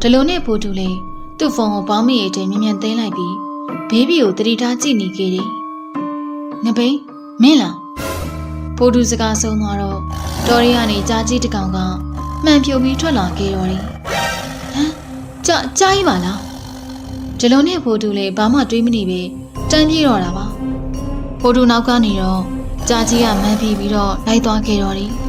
ဒလိုနဲ့ဖိုးတူလေးသူ့ဖုန်းကိုပေါင်းမိရဲ့အချိန်မြ мян သိမ်းလိုက်ပြီးဘေးဘီကိုတတိထားကြည့်နေခဲ့တယ်။ငပိန်မင်းလားဖိုးတူစကားဆုံးသွားတော့တော်ရီကနေကြားကြီးတစ်ကောင်ကမှန်ဖြိုပြီးထွက်လာခဲ့တော်တယ်။ဟမ်ကြကြားကြီးပါလားဒလိုနဲ့ဖိုးတူလေးဘာမှတွေးမနေပဲတန်းပြေးတော့တာပါ။ဖိုးတူနောက်ကနေတော့ကြားကြီးကမှန်ပြေးပြီးတော့လိုက်သွားခဲ့တော်တယ်။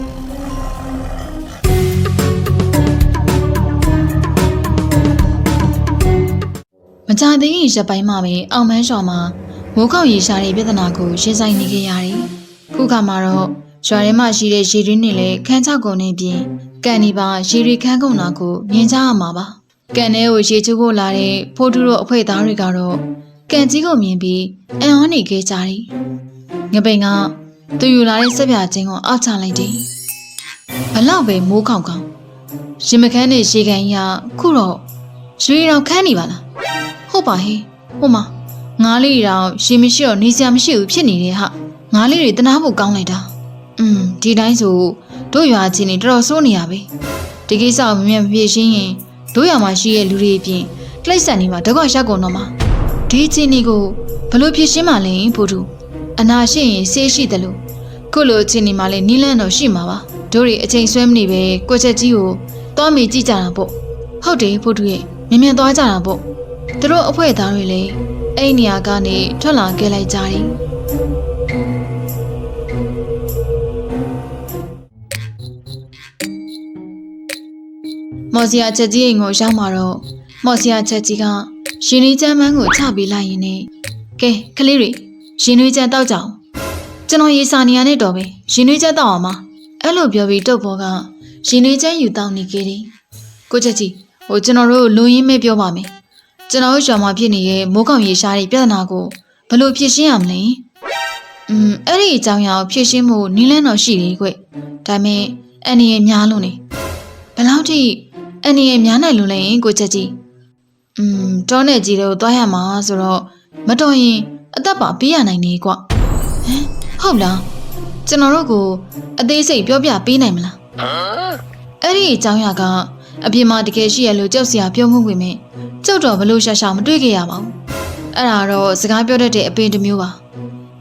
မကြသေးခင်ရက်ပိုင်းမှာပဲအောင်မန်းရွာမှာမိုးကောက်ရေရှားတဲ့ပြဿနာကိုရင်ဆိုင်နေခဲ့ရတယ်။ခုခါမှာတော့ရွာထဲမှာရှိတဲ့ရေရင်းတွေလည်းခန်းချကုန်နေပြင်ကန်ဒီပါရေရီခန်းကုန်တာကိုမြင်ကြရမှာပါ။ကန်ထဲကိုရေချိုးဖို့လာတဲ့ဖိုးတူတို့အဖွဲသားတွေကတော့ကန်ကြီးကိုမြင်ပြီးအံ့ဩနေခဲ့ကြတယ်။ငပိန်ကသူယူလာတဲ့စက်ပြချင်းကိုအောက်ချလိုက်တယ်။ဘလောက်ပဲမိုးခေါင်ခေါင်ရင်မခန်းနဲ့ရေကန်ကြီးကခုတော့ရွှေတော်ခန်းနေပါလား။ ဟုတ်ပါဟေးဟိုမှာငားလေးတောင်ရှင်မရှိတော့နေစရာမရှိဘူးဖြစ်နေတဲ့ဟာငားလေးတွေတနာဖို့ကောင်းလိုက်တာอืมဒီတိုင်းဆိုတို့ရွာချင်းနေတော်တော်စိုးနေရပဲဒီကိစ္စကိုမမြင်မပြေရှင်းရင်တို့ရွာမှာရှိတဲ့လူတွေအပြင်တိရစ္ဆာန်တွေမှာဒုက္ခရောက်ကုန်တော့မှာဒီချင်းဒီကိုဘလို့ဖြစ်ရှင်းမှလဲဖို့သူအနာရှိရင်ဆေးရှိတယ်လို့ခုလိုချင်းဒီမှာလဲနီးလန်းတော့ရှိမှာပါတို့တွေအချိန်ဆွဲမနေပဲကိုချက်ကြီးကိုသွားမေကြည့်ကြတာပေါ့ဟုတ်တယ်ဖို့သူရဲ့မြင်မြင်သွားကြတာပေါ့ သူတို့အဖွဲသားတွေလည်းအဲ့ဒီနေရာကနေထွက်လာခဲ့လိုက်ကြတယ်။မော်စီယာချက်ကြီးအိမ်ကိုရောက်มาတော့မော်စီယာချက်ကြီးကရှင်လေးချမ်းမန်းကိုချပေးလိုက်ရင်ねကဲကလေးတွေရှင်လေးချမ်းတောက်ကြအောင်ကျွန်တော်ရေစာနေရနဲ့တော့ပဲရှင်လေးချမ်းတောက်အောင်ပါအဲ့လိုပြောပြီးတုတ်ဘောကရှင်လေးချမ်းယူတောက်နေခဲ့တယ်ကိုချက်ကြီးဟိုကျွန်တော်တို့လူရင်းမဲ့ပြောပါမယ် ကျွန်တော်တို့ရွာမှာဖြစ်နေတဲ့မိုးကောင်ရေရှားတဲ့ပြဿနာကိုဘယ်လိုဖြေရှင်းရမလဲ။อืมအဲ့ဒီအကြောင်းအရာကိုဖြေရှင်းဖို့နည်းလမ်းတော့ရှိတယ်ကွ။ဒါပေမဲ့အန်နီရဲ့များလို့နေ။ဘယ်လောက်ထိအန်နီရဲ့များနိုင်လို့လဲကိုချက်ကြီး။อืมတောနဲ့ကြီးတို့သွားရမှာဆိုတော့မတော်ရင်အသက်ပါပေးရနိုင်နေကွ။ဟမ်ဟုတ်လား။ကျွန်တော်တို့ကိုအသေးစိတ်ပြောပြပေးနိုင်မလား။အဲ့ဒီအကြောင်းအရာက အပြင်မှာတကယ်ရှိရလို့ကြောက်စရာပြောမှုဝင်မဲ့ကျုပ်တော့ဘလို့ရှာရှာမတွေ့ခဲ့ရပါဘူးအဲ့ဒါတော့စကားပြောတတ်တဲ့အပင်တစ်မျိုးပါ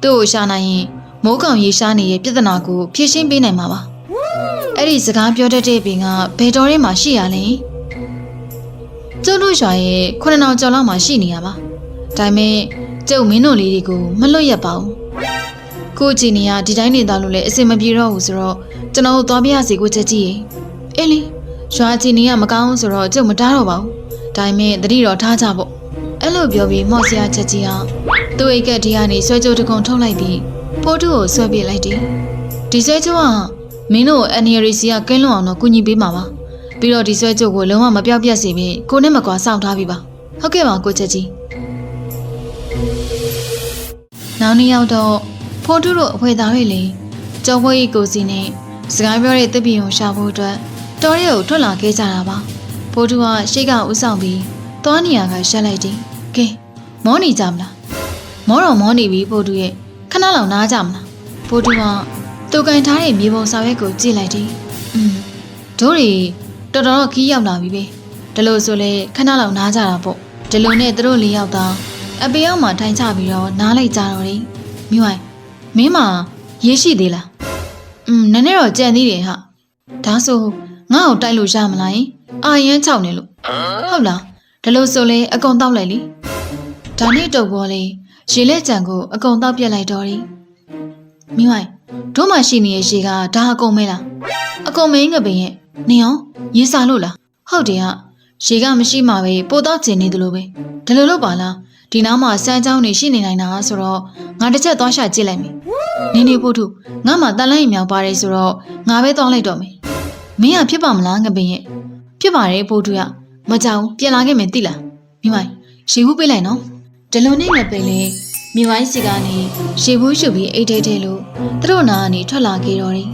သူ့ကိုရှာနိုင်ရင်မိုးကောင်ရေရှားနေတဲ့ပြဿနာကိုဖြေရှင်းပေးနိုင်မှာပါအဲ့ဒီစကားပြောတတ်တဲ့အပင်ကဘယ်တော်ထဲမှာရှိရလဲကျုပ်တို့ရွာရဲ့ခုနှစ်နောင်ကျော်လောက်မှာရှိနေရပါဒါပေမဲ့ကျုပ်မင်းတို့လေးတွေကိုမလွတ်ရပါဘူးကို့အချိန်နေရဒီတိုင်းနေသားလို့လည်းအစင်မပြေတော့ဘူးဆိုတော့ကျွန်တော်တို့သွားပြရစီကိုချက်ကြည့်ရင်အေးလေ ရွာအချိန်နေရမကောင်းဘူးဆိုတော့ကျုပ်မတားတော့ပါဘူးဒါပေမဲ့တတိတော်ထားကြပေါ့အဲ့လိုပြောပြီးမော့ဆရာချက်ကြီးဟာသူ့အိတ်ကက်ဒီကနေဆွဲကြိုးတစ်ခုံထုတ်လိုက်ပြီးဖိုးတူကိုဆွဲပြလိုက်တယ်ဒီဆွဲကြိုးကမင်းတို့အန်နီရီစီကကင်းလွန်အောင်တော့ကူညီပေးမှာပါပြီးတော့ဒီဆွဲကြိုးကိုလုံးဝမပြောက်ပြတ်စေပြီးကိုနဲ့မကွာစောင့်ထားပြီးပါဟုတ်ကဲ့ပါကိုချက်ကြီးနောက်နေ့ရောက်တော့ဖိုးတူတို့အဖွဲသားတွေလည်းကျော်ဘွေးကြီးကိုစီနဲ့စကားပြောတဲ့တစ်ပီုံရှာဖို့အတွက် တော်ရဲကိုထွက်လာခဲ့ကြတာပါ ဖိုးတူကရှေ့ကဥဆောင်ပြီးသွားနေရကရှက်လိုက်တယ်။ကဲမောနေကြမလား။မောတော့မောနေပြီဖိုးတူရဲ့ခဏလောက်နားကြမလား။ဖိုးတူကသူကန်ထားတဲ့မြေပုံစာရွက်ကိုကြည့်လိုက်တယ်။อืมတို့တွေတော်တော်ခီးရောက်လာပြီပဲ။ဒီလိုဆိုလေခဏလောက်နားကြတာပေါ့။ဒီလိုနဲ့သူတို့လေးယောက်သားအပေရောက်မှထိုင်ချပြီးတော့နားလိုက်ကြတော့တယ်။မြို့ဟိုင်မင်းမရေးရှိသေးလား။อืมနည်းနည်းတော့ကြံသေးတယ်ဟာ။ဒါဆို ငါ့ကိုတိုက်လို့ရမလားယင်။အာရန်ချောက်နေလို့ဟုတ်လားဒါလို့ဆိုလဲအကုန်တောက်လိုက်လीဒါနဲ့တုပ်ပေါ်လေရေလက်ကြံကိုအကုန်တောက်ပြက်လိုက်တော့တယ်မိမိုင်တို့မှရှိနေတဲ့ရေကဒါအကုန်မဲလားအကုန်မင်းငပင်ရဲ့နေအောင်ရေစာလို့လားဟုတ်တယ်ဟာရေကမရှိမှပဲပိုတော့ကျင်နေသလိုပဲဒါလိုလို့ပါလားဒီနားမှာစမ်းချောင်းနေရှိနေနိုင်တာဆိုတော့ငါတစ်ချက်သွားရှာကြည့်လိုက်မယ်နေနေဖို့ထုငါမှတန်လိုက်မြောင်ပါတယ်ဆိုတော့ငါပဲသွားလိုက်တော့မယ် မင်းကဖြစ်ပါမလားငပင်ရဲ့ဖြစ်ပါတယ်ပို့တူရမကြောင်ပြန်လာခဲ့မယ်သိလားမိမိုင်ရေဘူးပေးလိုက်နော်ဒလုံနဲ့ငပင်လေးမိမိုင်းစီကနေရေဘူးရှုပ်ပြီးအိတ်ထဲထဲလို့သူတို့နာကနေထွက်လာခဲ့တော့တယ်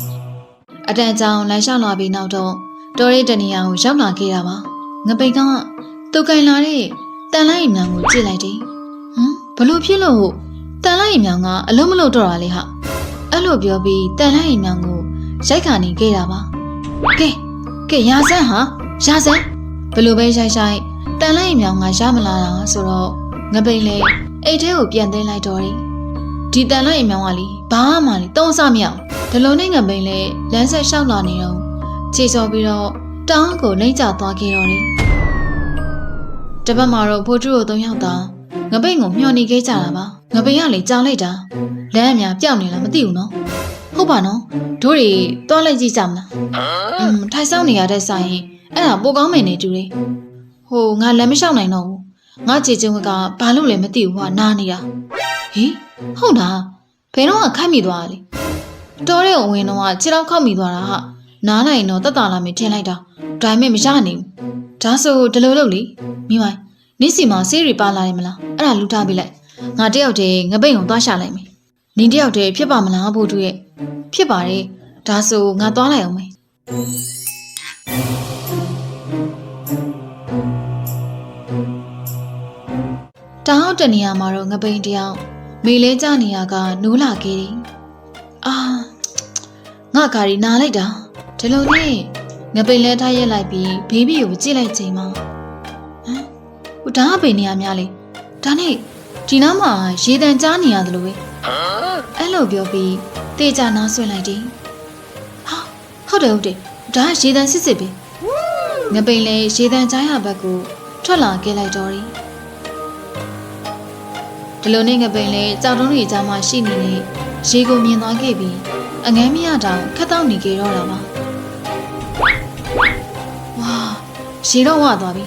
အတန်ကြောင်လမ်းလျှောက်လာပြီးနောက်တော့တော်ရဲတနေရာကိုရောက်လာခဲ့တာပါငပိန်ကသူကင်လာတဲ့တန်လိုက်မြောင်ကိုကြည့်လိုက်တယ်ဟမ်ဘလို့ဖြစ်လို့တန်လိုက်မြောင်ကအလုံးမလို့တော့တာလေဟာအဲ့လိုပြောပြီးတန်လိုက်မြောင်ကိုရိုက်ခါနေခဲ့တာပါ ကဲကဲရာဆန်းဟာရာဆန်းဘလို့ပဲရိုက်ရိုက်တန်လိုက်မြောင်ကရမလာတာဆိုတော့ငပိန်လေအိတ်ထဲကိုပြန်သိမ်းလိုက်တော့တယ်ဒီတန်လိုက်မြောင်ကလေဘာမှလေတုံးစမြောင်ဒီလိုနဲ့ငပိန်လေလမ်းဆက်လျှောက်လာနေတော့ခြေစော်ပြီးတော့တောင်းကိုလိမ့်ကျသွားခဲ့တော့တယ်တပတ်မှာတော့ဖိုးထူတို့သုံးယောက်သာငပိန်ကိုမျှော်နေခဲ့ကြတာပါငပိန်ကလေကြောင်လိုက်တာလမ်းအများပြောင်းနေလားမသိဘူးနော် ဟုတ်ပါနော်တို့တွေသွားလိုက်ကြည့်ကြမလားอืมထိုင်ဆောင်နေရတဲ့ဆိုင်ရင်အဲ့ဒါပိုကောင်းမယ်နေတူတယ်ဟိုငါလမ်းမလျှောက်နိုင်တော့ဘူးငါခြေချင်းကဘာလို့လဲမသိဘူးဟာနားနေတာဟေးဟုတ်တာဘယ်တော့မှခိုက်မိသွားတာလေတော်တဲ့ဝင်တော့ကခြေတော့ခောက်မိသွားတာဟာနားလိုက်ရင်တော့တက်တာလာမေးထင်လိုက်တာဒါပေမဲ့မရနိုင်ဘူးဒါဆိုဒီလိုလုပ်လေမိမိုင်းနင်းစီမှာဆေးရီပါလာတယ်မလားအဲ့ဒါလူထားပေးလိုက်ငါတယောက်တည်းငပိတ်ကိုသွားရှာလိုက်မယ်နင်းတယောက်တည်းဖြစ်ပါမလားဖို့တူရဲ့ ဖြစ်ပါတယ်ဒါဆိုငါသွားလိုက်အောင်မယ်တောင်းတနေရာမှာတော့ငပိန်တယောက်မေလဲကြနေရကနိုးလာခဲ့တယ်အာငါကာရီနားလိုက်တာဒီလိုနဲ့ငပိန်လဲထားရက်လိုက်ပြီးဘေဘီကိုကြည့်လိုက်ချိန်မှာဟမ်ဟိုဒါကဘယ်နေရာများလဲဒါနဲ့ဒီနားမှာရေတံကြားနေရတယ်လို့ပဲအဲ့လိုပြောပြီး တေချာနားဆွင့်လိုက်တယ်ဟာဟုတ်တယ်ဟုတ်တယ်ဒါကရေတံစစ်စစ်ပဲငပိန်လဲရေတံကြားရဘက်ကိုထွက်လာခဲ့လိုက်တော့တယ်ဒီလိုနဲ့ငပိန်လဲကြောက်တုံးတွေကြားမှာရှိနေနေရေကိုမြင်သွားခဲ့ပြီးအငမ်းမရတောင်ခတ်တော့နေကြတော့တာပါဝါရေတော့ဝသွားပြီ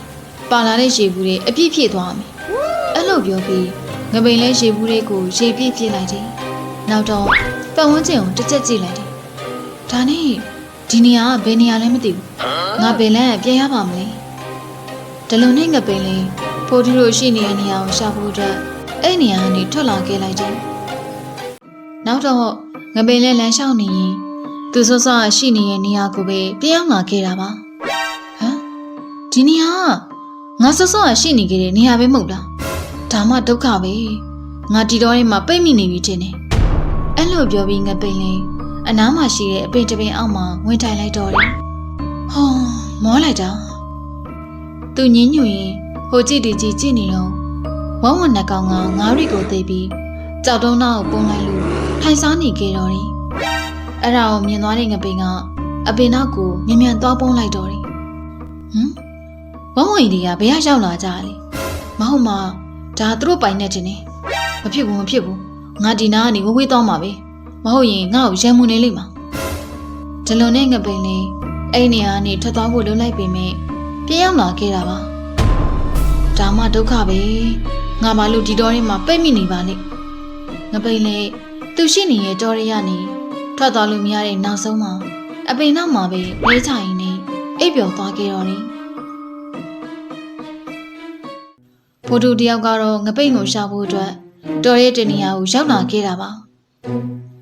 ပါလာတဲ့ရေဘူးတွေအပြည့်ဖြည့်သွားပြီအဲ့လိုပြောပြီးငပိန်လဲရေဘူးတွေကိုရေပြည့်ပြည့်လိုက်တယ်နောက်တော့ ပတ်ဝန်းကျင်ကိုတစ်ချက်ကြည့်လိုက်တယ်ဒါနဲ့ဒီနေရာကဘယ်နေရာလဲမသိဘူးငါပင်လဲပြန်ရပါမလဲဒီလိုနဲ့ငပိန်လဲဖိုးတူတို့ရှိနေတဲ့နေရာကိုရှာဖို့အတွက်အဲ့နေရာကနေထွက်လာခဲ့လိုက်တယ်။နောက်တော့ငပိန်လဲလမ်းလျှောက်နေရင်သူစောစောရှိနေတဲ့နေရာကိုပဲပြောင်းလာခဲ့တာပါ။ဟမ်ဒီနေရာကငါစောစောရှိနေခဲ့တဲ့နေရာပဲမဟုတ်လား။ဒါမှဒုက္ခပဲ။ငါဒီတော့ထဲမှာပိတ်မိနေပြီတင်တယ်။အဲ့ လို့ပြောပြီးငပိန်လင်းအနားမှာရှိတဲ့အပင်တပင်အောက်မှာဝင်ထိုင်လိုက်တော့တယ်။ဟောမောလိုက်တာ။သူညင်းညူရင်ဟိုကြည့်ဒီကြည့်ကြည့်နေတော့ဝဝနှကောင်ကငါးရီကိုသိပြီးကြောက်တုံးနောက်ပုံလိုက်လို့ထိုင်စားနေခဲ့တော့တယ်။အဲ့ဒါကိုမြင်သွားတဲ့ငပိန်ကအပင်နောက်ကိုမြန်မြန်သွားပုံလိုက်တော့တယ်။ဟမ်ဝဝရီတွေကဘယ်ရောက်ရောက်လာကြလဲ။မဟုတ်မှဒါသူတို့ပိုင်နေတယ်။မဖြစ်ဘူးမဖြစ်ဘူး။ငါဒီနာကနေဝဝေးသွားမှာပဲ။ မဟုတ်ရင်ငါ့ကိုရံမှုနေလိမ့်မှာဒီလိုနဲ့ငပိန်လေးအဲ့နေရာကနေထွက်သွားဖို့လုပ်လိုက်ပေမဲ့ပြင်းရောက်လာခဲ့တာပါဒါမှဒုက္ခပဲငါမလို့ဒီတော်ထဲမှာပိတ်မိနေပါလေငပိန်လေသူရှိနေတဲ့တော်ရရနေထွက်သွားလို့မရတဲ့နောက်ဆုံးမှာအပိန်နောက်မှာပဲလေးချရင်နေအိပ်ပျော်သွားခဲ့တော့တယ်ဖိုးတူတယောက်ကတော့ငပိန်ကိုရှာဖို့အတွက်တော်ရဲ့တနေရာကိုရောက်လာခဲ့တာပါ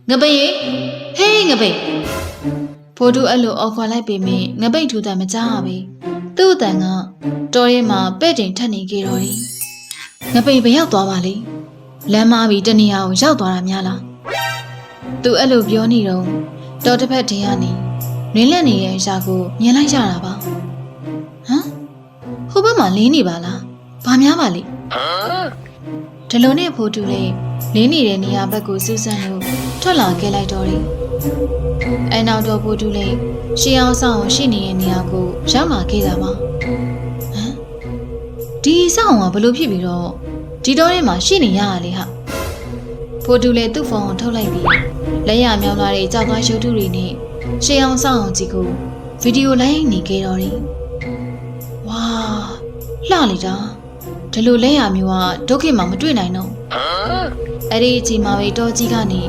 ငပိန်ရေဟေးငပိန်ဖိုးတူအဲ့လိုအော်ခေါ်လိုက်ပေမဲ့ငပိန်ထူတယ်မကြားရပဲသူ့အတန်ကတော်ရဲ့မှာပဲ့တင်ထက်နေခဲ့တော့တယ်ငပိန်ဘယ်ရောက်သွားပါလိမ့်လမ်းမပြီးတနေရာကိုရောက်သွားတာများလားသူအဲ့လိုပြောနေတော့တော်တစ်ဖက်တည်းကနေနင်းလက်နေရဲ့ရှာကိုမြင်လိုက်ရတာပါဟမ်ဟိုဘက်မှာလင်းနေပါလားဘာများပါလိမ့်ဒီလိုနဲ့ဖိုးတူလေး လင်းနေတဲ့နေရာဘက်ကိုစူးစမ်းလို့ထွက်လာခဲ့လိုက်တော့တယ်အဲနောက်တော့ဖိုးတူလေးရှေးအောင်ဆောင်ရှိနေတဲ့နေရာကိုရောက်လာခဲ့တာပါဟမ်ဒီဆောင်ကဘလို့ဖြစ်ပြီးတော့ဒီတော့ထဲမှာရှိနေရတာလေဟာဖိုတူလည်းသူ့ဖုန်းကိုထုတ်လိုက်ပြီးလက်ရမြောင်းလာတဲ့ကြောက်သွားရုပ်ထုတွေနဲ့ရှေးအောင်ဆောင်အောင်ကြီးကိုဗီဒီယိုလိုက်နေခဲ့တော့တယ်ဝါလှလေတာဒီလိုလက်ရမျိုးကဒုက္ခမှာမတွေ့နိုင်တော့ အဲ့ဒီအချိန်မှာပဲတောကြီးကနေ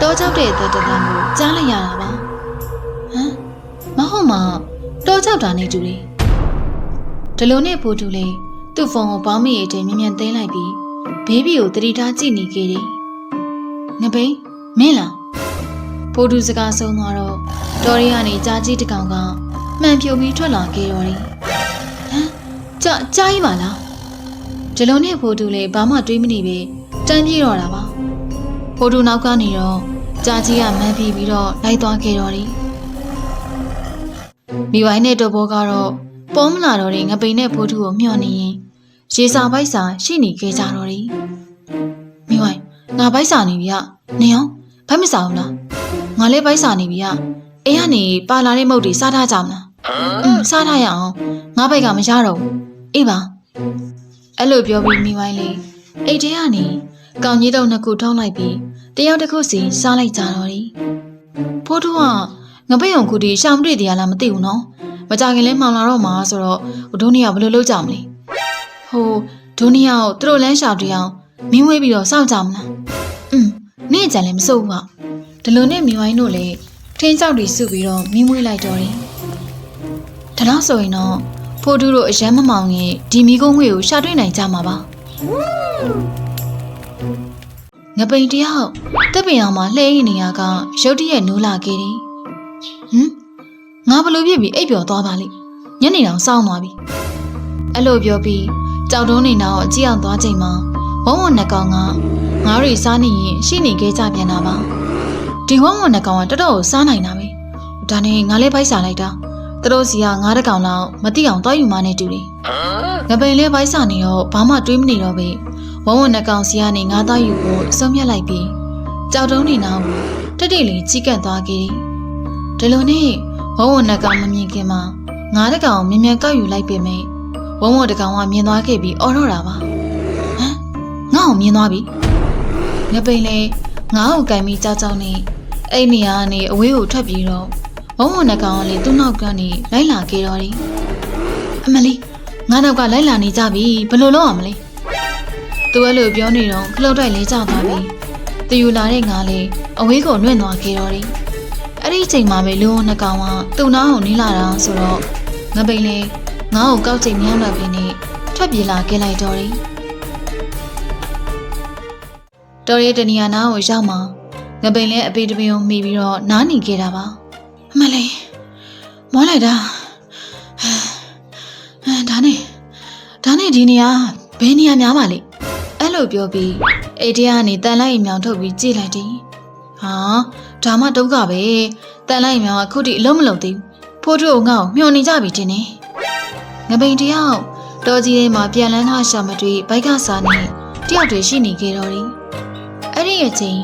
တောချောက်တဲ့သက်တမ်းကိုကြားလိုက်ရတာပါဟမ်မဟုတ်မှာတောချောက်တာနေတူတယ် ဒီလိုနဲ့ဖိုးတူလေးသူ့ဖုန်းကိုဘောင်းမီရဲ့အချိန်မြ мян သိမ်းလိုက်ပြီးဘေးဘီကိုတတိထားကြည့်နေခဲ့တယ်။ငပိန်မင်းလားဖိုးတူစကားဆုံးသွားတော့တော်ရီကနေကြားကြီးတစ်ကောင်ကမှန်ဖြိုပြီးထွက်လာခဲ့တော့တယ်။ဟမ်ကြကြားကြီးပါလားဒီလိုနဲ့ဖိုးတူလေးဘာမှတွေးမနေပဲ တန်းပြေးတော့တာပါ။ဖိုးတူနောက်ကနေတော့ကြားကြီးကမှန်ဖြီပြီးတော့လိုက်သွားခဲ့တော့တယ်။မိဝိုင်းနဲ့တော်ဘောကတော့ပေါ်မလာတော့တဲ့ငပိန်နဲ့ဖိုးထုကိုမျှော်နေရင်ရေစာပိုက်စာရှိနေခဲ့ကြတော့တယ်မိဝိုင်းငါပိုက်စာနေပြီကနေအောင်ဘက်မစားဘူးလားငါလည်းပိုက်စာနေပြီကအိမ်ကနေပါလာတဲ့မုတ်တွေစားထားကြမလားอืมစားထားရအောင်ငါဘိုက်ကမရတော့ဘူးအေးပါအဲ့လိုပြောပြီးမိဝိုင်းလေးအိတ်ထဲကနေ ကောင်ကြီးတော့နှစ်ခုထုံးလိုက်ပြီးတယောက်တစ်ခုစီစားလိုက်ကြတော့တယ်ဖိုးထုကငပိန်အောင်ခုတီရှာမတွေ့တရားလားမသိဘူးနော်မကြခင်လဲမှောင်လာတော့မှာဆိုတော့ဒုနီယာဘယ်လိုလုပ်ကြမလဲဟိုဒုနီယာကိုသူတို့လမ်းရှာတွေ့အောင်မင်းဝေးပြီးတော့စောင့်ကြမလားอืมနေ့ကြလည်းမစိုးဘူးကဒီလိုနဲ့မြဝိုင်းတို့လည်းထင်းကြောက်တွေစုပြီးတော့မင်းဝေးလိုက်တော့တယ်ဒါတော့ဆိုရင်တော့ဖိုးတူးတို့အရန်မမောင်ရင်ဒီမီကုန်းငွေကိုရှာတွေ့နိုင်ကြမှာပါ ငပိန်တယောက်တက်ပင်အောင်မှာလှဲရနေရကရုတ်တရက်နိုးလာခဲ့တယ်ဟမ်ငါဘလို့ပြစ်ပြီးအိပ်ပျော်သွားပါလိမ့်ညနေတောင်စောင်းသွားပြီအဲ့လိုပြောပြီးကြောက်တုံးနေတော့အကြည့်အောင်သွားချိန်မှာဝုံဝုံနှကောင်ကငါးရီစားနေရင်ရှိနေခဲ့ကြပြန်တာပါဒီဝုံဝုံနှကောင်ကတော်တော်ကိုစားနိုင်တာပဲဒါနဲ့ငါလည်းဖိုက်စားလိုက်တာ သူတို့စီကငါးတကောင်လောက်မတိအောင်သွားယူမှနဲ့တူတယ်ငပိန်လေးဖိုက်စားနေတော့ဘာမှတွေးမနေတော့ပဲဝုံဝုံနှကောင်စီကနေငါးသားယူဖို့ဆုံးဖြတ်လိုက်ပြီးကြောက်တုံးနေတော့တက်တိတ်လေးကြီးကပ်သွားခဲ့တယ်ဒီလိုနဲ့ဝုံဝနကောင်မမြင်ခင်မှာငါးတကောင်မြင်မြန်ကောက်ယူလိုက်ပေမယ့်ဝုံဝတကောင်ကမြင်သွားခဲ့ပြီးအော်တော့တာပါဟမ်ငါ့ကိုမြင်သွားပြီငပိန်လေငါ့ကိုကင်ပြီးကြောက်ကြောက်နေအဲ့နေရာကနေအဝေးကိုထွက်ပြေးတော့ ဝုံဝနကောင်ကလေသူ့နောက်ကနေလိုက်လာခဲ့တော့တယ်အမလီငါနောက်ကလိုက်လာနေကြပြီဘယ်လိုလုပ်အောင်မလဲသူအဲ့လိုပြောနေတော့ခလုတ်တိုက်လေးကျသွားပြီသူယူလာတဲ့ငါလေအဝေးကိုနှွင့်သွားခဲ့တော့တယ်အဲ့ဒီအချိန်မှာပဲလူဝနှစ်ကောင်ကသူ့နားကိုနီးလာတာဆိုတော့ငပိန်လေးငါ့ကိုကောက်ချိန်မြောင်းတော့ပြီးနေထွက်ပြေးလာခဲ့လိုက်တော့တယ်တော်ရီတနီယာနားကိုရောက်မှငပိန်လေးအပေတပင်ကိုမှီပြီးတော့နားနေခဲ့တာပါအ မလေးမောလိုက်တာဟမ်ဒါနဲ့ဒါနဲ့ဒီနေရာဘယ်နေရာများပါလိမ့်အဲ့လိုပြောပြီးအိတ်ထဲကနေတန်လိုက်ရင်မြောင်ထုတ်ပြီးကြည့်လိုက်တယ်ဟာဒါမှဒုက္ခပဲတန်လိုက်မြောင်ကခုထိအလုံးမလုံးသေးဘူးဖိုးတို့ငါ့ကိုမျောနေကြပြီတင်နေငပိန်တယောက်တော်ကြီးထဲမှာပြန်လန်းထားရှာမတွေ့ဘိုက်ကစားနေတယောက်တည်းရှိနေကြတော့တယ်အဲ့ဒီအချိန်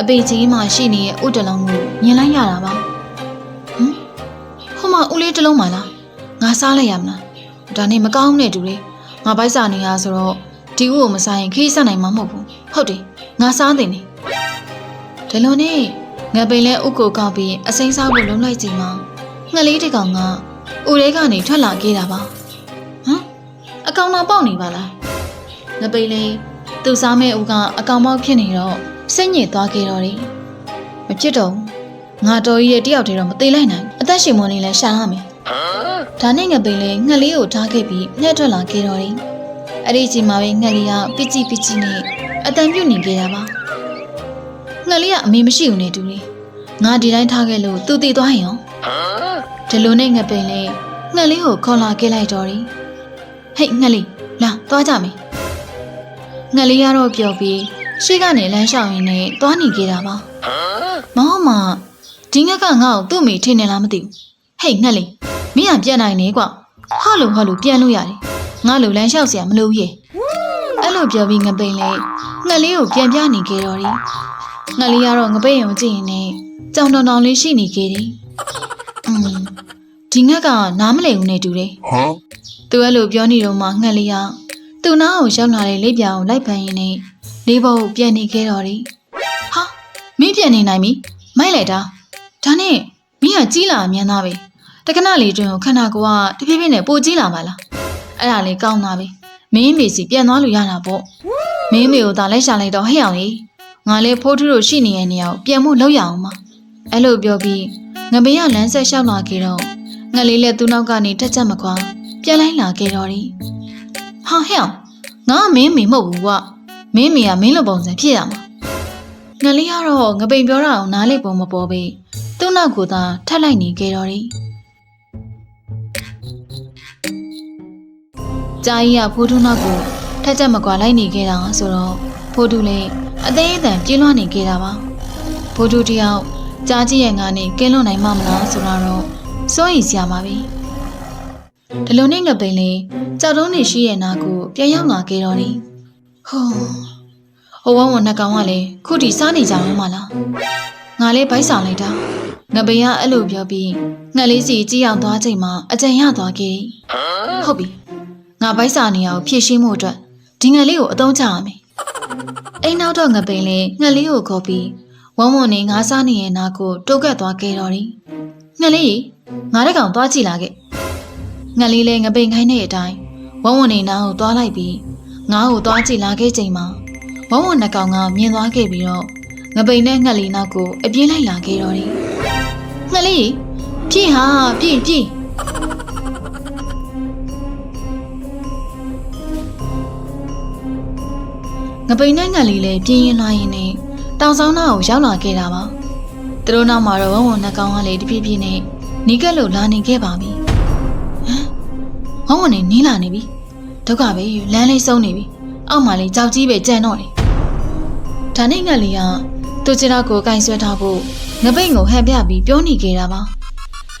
အပေကြီးမှရှိနေတဲ့ဥတလုံးကိုမြင်လိုက်ရတာပါဟမ်ဟို မှာဦးလေးတစ်လုံးပါလားငါစားလိုက်ရမလားဒါနဲ့မကောင်းနဲ့တူလေငါဘိုက်စားနေရဆိုတော့ဒီဥကိုမစားရင်ခီးစားနိုင်မှာမဟုတ်ဘူးဟုတ်တယ်ငါစားတင်နေဒီလိုနဲ့ငပိန်လဲဥကိုကောက်ပြီးအစိမ်းစားဖို့လုံးလိုက်ချိန်မှာငှက်လေးတစ်ကောင်ကဥထဲကနေထွက်လာခဲ့တာပါဟမ်အကောင်တော်ပေါက်နေပါလားငပိန်လဲသူ့စားမဲ့ဥကအကောင်ပေါက်ဖြစ်နေတော့စိတ်ညစ်သွားခဲ့တော့တယ်မဖြစ်တော့ဘူးငါတော်ကြီးရဲ့တယောက်တည်းတော့မသေးလိုက်နိုင်ဘူးအသက်ရှင်မွန်နေလဲရှာရမယ်ဒါနဲ့ငပိန်လဲငှက်လေးကိုထားခဲ့ပြီးညှက်ထွက်လာခဲ့တော့တယ်အဲ့ဒီအချိန်မှာပဲငှက်လေးကပစ်ကြည့်ပစ်ကြည့်နဲ့အတန်ပြုတ်နေခဲ့တာပါငှက်လေးကအမေမရှိဘူးနေတူလေငါဒီတိုင်းထားခဲ့လို့သူတည်သွားရင်ရောဒီလိုနဲ့ငှက်ပိန်လေးငှက်လေးကိုခေါ်လာခဲ့လိုက်တော့တယ်ဟိတ်ငှက်လေးလာသွားကြမယ်ငှက်လေးကတော့ပျော်ပြီးရှေ့ကနေလမ်းလျှောက်ရင်းနဲ့သွားနေခဲ့တာပါမဟုတ်မှ ဒီငက်ကငါ့ကိုသူ့မိထင်နေလားမသိဘူးဟေ့ငှက်လေးမင်းကပြန်နိုင်နေကွဟာလို့ဟာလို့ပြန်လို့ရတယ်ငါလိုလမ်းလျှောက်စရာမလိုဘူးရေအဲ့လိုပြောပြီးငပိန်လေးငှက်လေးကိုပြန်ပြနေခဲ့တော်တယ်ငှက်လေးကတော့ငပိန်ရုံကြည့်ရင်လည်းကြောင်တောင်တောင်လေးရှိနေခဲ့တယ်အင်းဒီငှက်ကနားမလည်ဘူးနဲ့တူတယ်ဟမ်သူအဲ့လိုပြောနေတော့မှငှက်လေးကသူ့နားကိုရောက်လာတဲ့လေးပြောင်ကိုလိုက်ပန်ရင်းနဲ့လေးပေါ်ကိုပြန်နေခဲ့တော်တယ်ဟာမင်းပြန်နေနိုင်ပြီမိုက်လိုက်တာ ဒါနဲ့မင်းကကြီးလာအမြန်သားပဲ။တက္ကနာလေးတွင်ကိုခန္ဓာကိုယ်ကတဖြည်းဖြည်းနဲ့ပိုကြီးလာပါလား။အဲ့ဒါလေးကောင်းတာပဲ။မင်းမေစီပြန်သွားလို့ရတာပေါ့။မင်းမေကိုသာလိုက်ရှာလိုက်တော့ဟဲ့အောင်လေ။ငါလည်းဖိုးထူးတို့ရှိနေတဲ့နေရာကိုပြန်မှုလောက်ရအောင်ပါအဲ့လိုပြောပြီးငပင်ရလမ်းဆက်လျှောက်လာခဲ့တော့ငလေးလည်းသူ့နောက်ကနေတက်ချက်မခွာပြန်လိုက်လာခဲ့တော့တယ်ဟာဟဲ့အောင်ငါကမင်းမေမဟုတ်ဘူးကွာမင်းမေကမင်းလိုပုံစံဖြစ်ရမှာငလေးကတော့ငပိန်ပြောတာအောင်နားလေပုံမပေါ်ပဲ သူ့နောက်ကိုသာထက်လိုက်နေခဲ့တော့တယ်ကြာကြီးကဖိုးထူးနောက်ကိုထက်ချက်မကွာလိုက်နေခဲ့တာဆိုတော့ဖိုးထူးလည်းအသေးအတန်ပြေးလွှားနေခဲ့တာပါဘိုးတို့တယောက်ကြားကြည့်ရဲ့ငါနဲ့ကင်းလွတ်နိုင်မှမလားဆိုတော့စိုးရိမ်စရာပါပဲဒီလိုနဲ့ငပိန်လေးကြောက်တုံးနေရှိရဲ့နာကိုပြန်ရောက်လာခဲ့တော့တယ်ဟိုးဟိုဝဝနှစ်ကောင်ကလည်းခုထိစားနေကြအောင်မလားငါလေးဗိုက်ဆောင်လိုက်တာ ငပိန်ကအဲ့လိုပြောပြီးငှက်လေးစီကြည့်အောင်သွားချိန်မှာအကြံရသွားခဲ့တယ်ဟုတ်ပြီငါဗိုက်စာနေအောင်ဖြည့်ရှင်းမှုအတွက်ဒီငှက်လေးကိုအသုံးချရမယ်အိမ်နောက်တော့ငပိန်လေးငှက်လေးကိုခေါ်ပြီးဝုံဝုံနေငါးစားနေရဲ့နာကိုတိုးကပ်သွားခဲ့တော့တယ်ငှက်လေးငါတဲ့ကောင်သွားကြည့်လာခဲ့ငှက်လေးလည်းငပိန်ခိုင်းတဲ့အတိုင်းဝုံဝုံနေနားကိုသွားလိုက်ပြီးငါ့ကိုသွားကြည့်လာခဲ့ချိန်မှာဝုံဝုံနှစ်ကောင်ကမြင်သွားခဲ့ပြီးတော့ငပိန်နဲ့ငှက်လေးနောက်ကိုအပြေးလိုက်လာခဲ့တော့တယ် ငှက်လေးပြည့်ဟာပြည့်ပြည့်ငပိန်နဲ့ငှက်လေးလည်းပြင်းရင်လာရင်နဲ့တောင်ဆောင်နာကိုရောက်လာခဲ့တာပါသူတို့နောက်မှာတော့ဝုံဝုံနှစ်ကောင်ကလည်းတပြည့်ပြည့်နဲ့နီးကပ်လို့လာနေခဲ့ပါပြီဟောင်းဝင်နေနီးလာနေပြီဒုက္ခပဲလမ်းလေးဆုံးနေပြီအောက်မှာလေးကြောက်ကြီးပဲကြံတော့တယ်ဒါနဲ့ငှက်လေးက သူ့ခြေထောက်ကိုကင်ဆွဲထားဖို့ငပိန်ကိုဟန်ပြပြီးပြောနေခဲ့တာပါ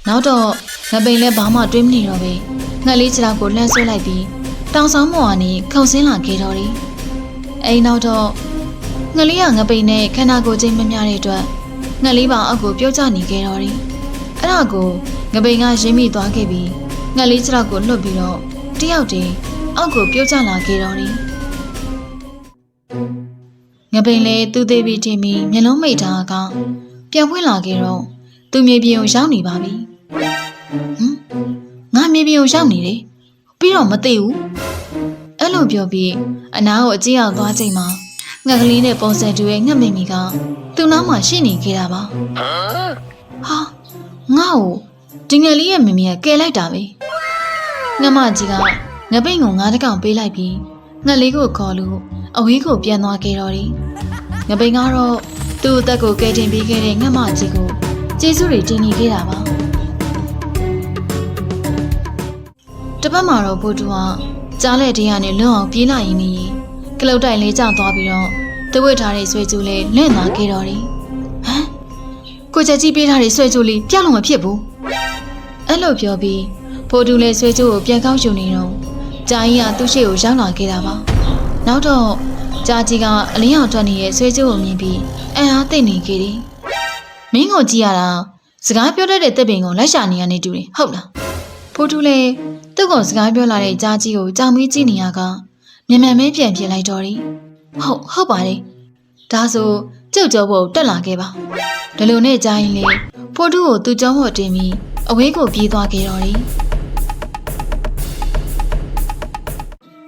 နောက်တော့ငပိန်လည်းဘာမှတွေးမနေတော့ပဲငှက်လေးခြေထောက်ကိုလှမ်းဆွဲလိုက်ပြီးတောင်ဆောင်မော်ကနေခုန်ဆင်းလာခဲ့တော့တယ်အဲဒီနောက်တော့ငှက်လေးကငပိန်နဲ့ခန္ဓာကိုယ်ချင်းမမျှတဲ့အတွက်ငှက်လေးပါအောက်ကိုပြုတ်ကျနေခဲ့တော့တယ်အဲ့ဒါကိုငပိန်ကရင်းမိသွားခဲ့ပြီးငှက်လေးခြေထောက်ကိုလွတ်ပြီးတော့တယောက်တည်းအောက်ကိုပြုတ်ကျလာခဲ့တော့တယ်။ ငပိန်လည်းသူ့သေးပြီးထင်ပြီးမျက်လုံးမိတ်ထားကပြန်ပွင့်လာခဲ့တော့သူမြေပြင်ကိုရောက်နေပါပြီ။ဟမ်ငါမြေပြင်ကိုရောက်နေတယ်။ပြီးတော့မသိဘူး။အဲ့လိုပြောပြီးအနားကိုအကြည့်ရောက်သွားချိန်မှာငှက်ကလေးနဲ့ပုံစံတူရဲ့ငှက်မိမိကသူ့နားမှာရှိနေခဲ့တာပါ။ဟာငါ့ကိုဒီငယ်လေးရဲ့မမေကကယ်လိုက်တာပဲငမကြီးကငပိန်ကိုငါးတကောင်ပေးလိုက်ပြီး ငှက်လေးကိုခေါ်လို့အဝေးကိုပြန်သွားခဲ့တော့တယ်ငပိန်ကတော့သူ့အသက်ကိုကယ်တင်ပေးခဲ့တဲ့ငမကြီးကိုကျေးဇူးတွေတင်နေခဲ့တာပါတစ်ပတ်မှာတော့ဘိုးတူကကြားလက်တေးကနေလွတ်အောင်ပြေးလာရင်းနေရင်ကလုတ်တိုင်လေးကျသွားပြီးတော့တဝစ်ထားတဲ့ဆွေကျူးလေးလင့်သွားခဲ့တော့တယ်ဟမ်ကိုချက်ကြီးပေးထားတဲ့ဆွေကျူးလေးပြလို့မဖြစ်ဘူးအဲ့လိုပြောပြီးဖိုးတူလည်းဆွေကျိုးကိုပြန်ကောက်ယူနေတော့ ဂျာကြီးကသူ့ရှေ့ကိုရောက်လာခဲ့တာပါနောက်တော့ဂျာကြီးကအလင်းအောင်ထွက်နေတဲ့ဆွေကျိုးကိုမြင်ပြီးအံ့အားသိနေခဲ့တယ်မင်းကိုကြည့်ရတာစကားပြောတတ်တဲ့တပ်ပင်ကိုလိုက်ရှာနေရနေတူတယ်ဟုတ်လားဖိုးတူလည်းသူ့ကိုစကားပြောလာတဲ့ဂျာကြီးကိုကြောင်မီးကြည့်နေရကမြန်မြန်မဲပြန်ပြင်လိုက်တော့တယ်ဟုတ်ဟုတ်ပါတယ်ဒါဆိုကြုတ်ကြောဖို့တက်လာခဲ့ပါဒီလိုနဲ့ဂျာကြီးလေဖိုးတူကိုသူ့ကြောဖို့တင်ပြီးအဝေးကိုပြေးသွားခဲ့တော့တယ်။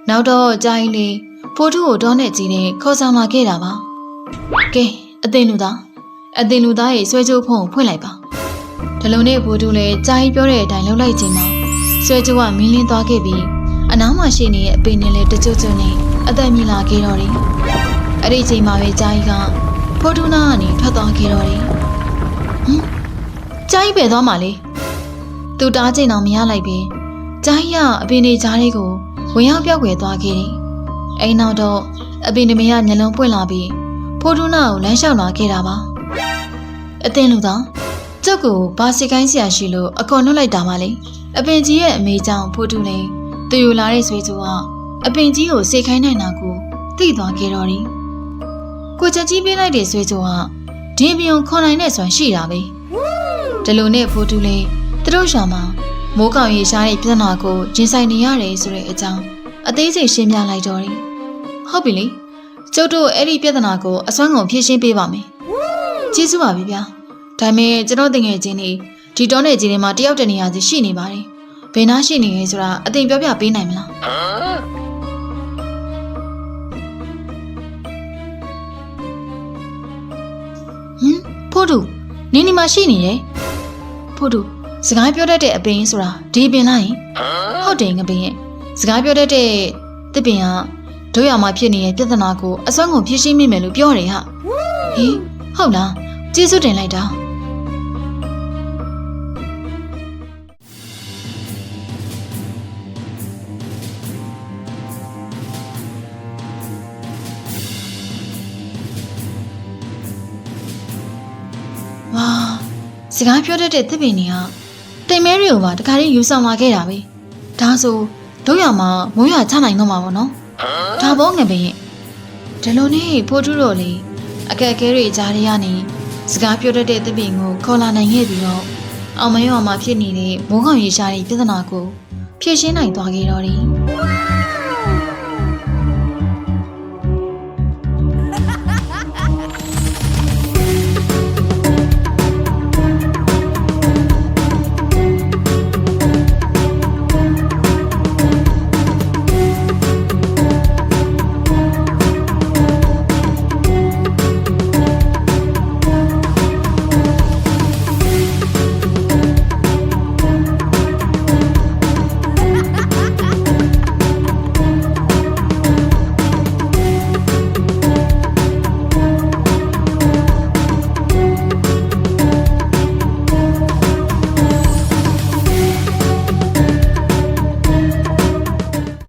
နောက်တော့ကြာရင်လေဖိုးထုကိုဒေါနဲ့ကြီးနဲ့ခေါ်ဆောင်လာခဲ့တာပါ။ကဲအသင်လူသားအသင်လူသားရဲ့ဆွဲကြိုးဖုံးကိုဖွင့်လိုက်ပါ။ဒီလိုနဲ့ဖိုးထုလည်းကြာကြီးပြောတဲ့အတိုင်းလုပ်လိုက်ခြင်းမှာဆွဲကြိုးကမင်းလင်းသွားခဲ့ပြီးအနားမှာရှိနေတဲ့အပင်နဲ့လည်းတကြွကြွနဲ့အသက်မြင်လာခဲ့တော့တယ်။အဲ့ဒီချိန်မှာပဲကြာကြီးကဖိုးထုနာကနေထွက်သွားခဲ့တော့တယ်။ဟမ်ကြာကြီးပဲသွားမှာလေ။သူတားချိန်အောင်မရလိုက်ပဲ။ဂျာကြီးကအပင်တွေကြားလေးကို ဝင်ရောက်ပြောက်ွယ်သွားခဲ့တယ်။အိမ်နောက်တော့အပင်တွေမရညလုံးပွင့်လာပြီးဖိုးထူးနာကိုလမ်းလျှောက်လာခဲ့တာပါ။အသင်လူသားကျုပ်ကိုဘာစီကိုင်းဆရာရှိလို့အခွန်နှုတ်လိုက်တာပါလေ။အပင်ကြီးရဲ့အမေကြောင့်ဖိုးထူးလေးသူယူလာတဲ့ဆွေးကျိုးကအပင်ကြီးကိုစေခိုင်းနိုင်တာကိုသိသွားခဲ့တော့တယ်။ကိုချက်ကြီးပေးလိုက်တဲ့ဆွေးကျိုးကဒီပင်ကိုခွန်နိုင်တဲ့ဆွမ်းရှိတာပဲ။ဒီလိုနဲ့ဖိုးထူးလေးသူတို့ရှာမှာ မိုးကောင်ရေရှားတဲ့ပြဿနာကိုရင်ဆိုင်နေရတယ်ဆိုတဲ့အကြောင်းအသေးစိတ်ရှင်းပြလိုက်တော့တယ်။ဟုတ်ပြီလေ။ကျုပ်တို့အဲ့ဒီပြဿနာကိုအစွမ်းကုန်ဖြေရှင်းပေးပါမယ်။ကျေးဇူးပါပြီဗျာ။ဒါပေမဲ့ကျွန်တော်တင်ငယ်ချင်းနေဒီတောနယ်ကြီးတွေမှာတယောက်တနေရာစီရှိနေပါတယ်။ဘယ်နာရှိနေလဲဆိုတာအတင်ပြောပြပေးနိုင်မလား။ဟမ်ဖို့တူနင်းဒီမှာရှိနေတယ်။ဖို့တူ စကားပြောတတ်တဲ့အပင်ဆိုတာဒီပင်လားယင်ဟုတ်တယ်ငပင်ရဲ့စကားပြောတတ်တဲ့တစ်ပင်ကတို့ရမှာဖြစ်နေတဲ့ပြဿနာကိုအစွမ်းကုန်ဖြေရှင်းမိမယ်လို့ပြောတယ်ဟာဟင်ဟုတ်လားကျေးဇူးတင်လိုက်တာဝါစကားပြောတတ်တဲ့တစ်ပင်တွေကတိ မ်မဲတွေကိုပါတခါတည်းယူဆောင်လာခဲ့တာပဲဒါဆိုတို့ရမှာမိုးရွာချနိုင်တော့မှာပေါ့နော်ဒါပေါ့ငပင်ဒီလိုနဲ့ဖိုးထူးတို့လေအကက်အခဲတွေကြားရရနေစကားပြောတတ်တဲ့တပင်ကိုခေါ်လာနိုင်ခဲ့ပြီးတော့အောင်မရွာမှာဖြစ်နေတဲ့မိုးကောင်ရေရှားတဲ့ပြဿနာကိုဖြေရှင်းနိုင်သွားခဲ့တော့တယ်